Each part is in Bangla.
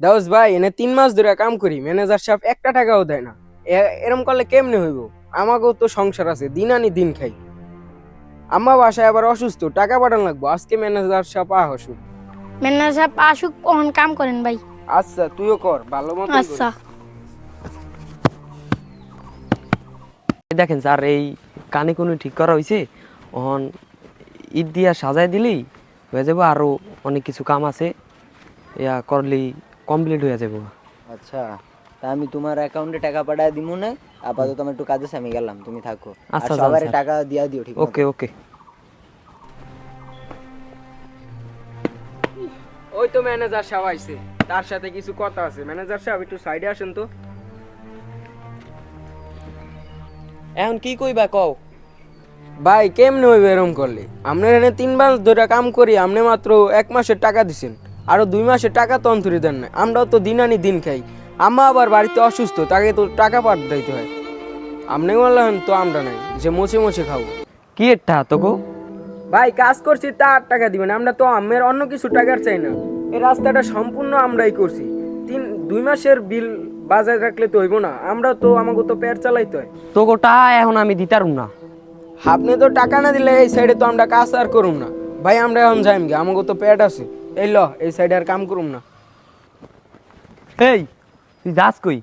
দাউস ভাই এনে তিন মাস ধরে কাম করি ম্যানেজার সাহেব একটা টাকাও দেয় না। এরম করলে কেমনে হইব? আমাকেও তো সংসার আছে দিন আনি দিন খাই। আম্মা বাসায় আবার অসুস্থ টাকা পাঠান লাগবো আজকে ম্যানেজার সাহেব আহ অসুখ ম্যানেজার সাহেব আসুক কখন কাম করেন ভাই। আচ্ছা তুইও কর ভালো মতো আচ্ছা। দেখেন স্যার এই কানে কোনো ঠিক করা হয়েছে অহন ঈদ দিয়া সাজাই দিলেই হয়ে যাব আরও অনেক কিছু কাম আছে। ইয়া করলেই কমপ্লিট হয়ে যাব। আচ্ছা তা আমি তোমার অ্যাকাউন্টে টাকা পাঠায় দিব না? আপাতত আমার একটু কাজে আমি গেলাম তুমি থাকো। আর আচ্ছা, সবার স্যার। টাকা দিয়া দিও ঠিক ওকে ওকে ওই তো ম্যানেজার সাহেব আইছে তার সাথে কিছু কথা আছে। ম্যানেজার সাহেব একটু সাইডে আসেন তো। এখন কি কইবা কও? ভাই কেমনে হইবে এরম করলে? আপনার এনে তিন মাস ধরে কাম করি আপনি মাত্র এক মাসের টাকা দিছেন। আরও দুই মাসে টাকা তো অন্তরে দেন না আমরাও তো দিন আনি দিন খাই। আম্মা আবার বাড়িতে অসুস্থ তাকে তো টাকা পাঠাইতে হয়। আপনি বললেন তো আমরা নাই যে মুছে মুছে খাব। কি একটা তোকে ভাই কাজ করছি তার টাকা দিবেন আমরা তো আমের অন্য কিছু টাকার চাই না। এই রাস্তাটা সম্পূর্ণ আমরাই করছি। তিন দুই মাসের বিল বাজার রাখলে তো হইব না। আমরা তো আমাকে তো পেট চালাইতে হয়। তো গোটা এখন আমি দিতারুম না। আপনি তো টাকা না দিলে এই সাইডে তো আমরা কাজ আর করুম না। ভাই আমরা এখন যাইম গে আমাকে তো পেট আছে। এই ল এই সাইডে আর কাম করুম না। এই তুই যাস কই?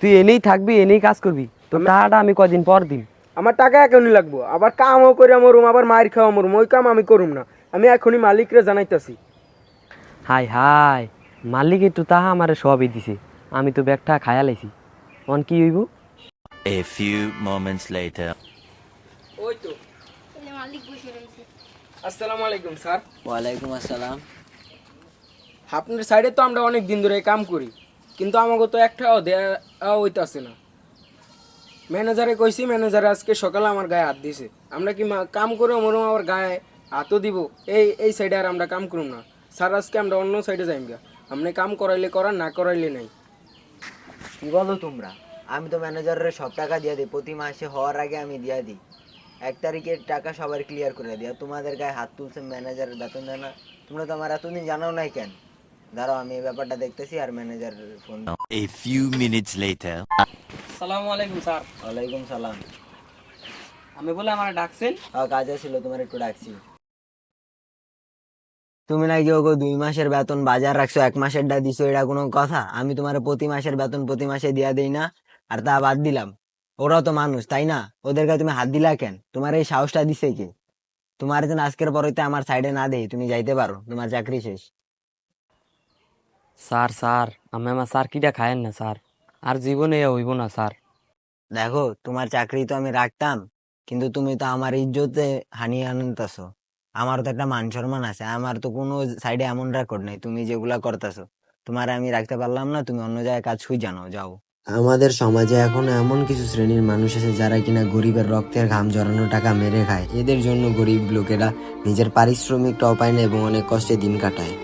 তুই এনেই থাকবি এনেই কাজ করবি। তো টাকাটা আমি কদিন পর দিন আমার টাকা এখনই লাগবো। আবার কামও করে মরুম আবার মার খাওয়া মরুম ওই কাম আমি করুম না। আমি এখনই মালিকরে জানাইতাছি। হাই হাই মালিক একটু তাহা আমারে সবই দিছে। আমি তো ব্যাগটা খায়া লাইছি। অন কি হইব? এ few moments later. ওই তো। আসসালামু আলাইকুম স্যার। ওয়ালাইকুম আসসালাম। আপনার সাইডে তো আমরা অনেক দিন ধরে কাম করি, কিন্তু আমাকে তো একটাও দেওয়া হইতাছে না। ম্যানেজারে কইছি ম্যানেজার আজকে সকালে আমার গায়ে হাত দিছে। আমরা কি কাম করে মরম আমার গায়ে হাতও দিব? এই এই সাইডে আর আমরা কাম করুম না। স্যার, আজকে আমরা অন্য সাইডে যাইম গা। আপনি কাম করাইলে করার না করাইলে নাই। কি বলো তোমরা? আমি তো ম্যানেজারের সব টাকা দিয়ে দিই, প্রতি মাসে হওয়ার আগে আমি দিয়ে দিই। এক তারিখের টাকা সবার ক্লিয়ার করে দিই আর তোমাদের গায়ে হাত তুলছে ম্যানেজারের বেতন দেয় না তোমরা তো আমার এতদিন জানাও নাই কেন? দাঁড়াও আমি এই ব্যাপারটা দেখতেছি আর manager phone A few minutes later. সালামু আলাইকুম স্যার। ওয়ালাইকুম সালাম। আমি বলে আমার ডাকছেন? হ্যাঁ কাজে ছিল তোমার একটু ডাকছি। তুমি নাকি ওগো দুই মাসের বেতন বাজার রাখছো এক মাসের ডা দিছো এটা কোনো কথা? আমি তোমার প্রতি মাসের বেতন প্রতি মাসে দিয়া দেই না আর তা বাদ দিলাম। ওরাও তো মানুষ তাই না? ওদের কাছে তুমি হাত দিলা কেন? তোমার এই সাহসটা দিছে কে? তোমার যেন আজকের পরেতে আমার সাইডে না দেই তুমি যাইতে পারো তোমার চাকরি শেষ। স্যার স্যার আমি আমার স্যার কিটা খায়েন না স্যার। আর জীবনে হইব না স্যার। দেখো তোমার চাকরি তো আমি রাখতাম কিন্তু তুমি তো আমার ইজ্জতে হানিয়ে আনতেছো। আমার তো একটা মান সম্মান আছে আমার তো কোনো সাইডে এমন রেকর্ড নেই তুমি যেগুলা করতেছো। তোমার আমি রাখতে পারলাম না তুমি অন্য জায়গায় কাজ খুঁজ জানো যাও। আমাদের সমাজে এখন এমন কিছু শ্রেণির মানুষ আছে যারা কিনা গরিবের রক্তের ঘাম জড়ানো টাকা মেরে খায়। এদের জন্য গরিব লোকেরা নিজের পারিশ্রমিকটাও পায় না এবং অনেক কষ্টে দিন কাটায়।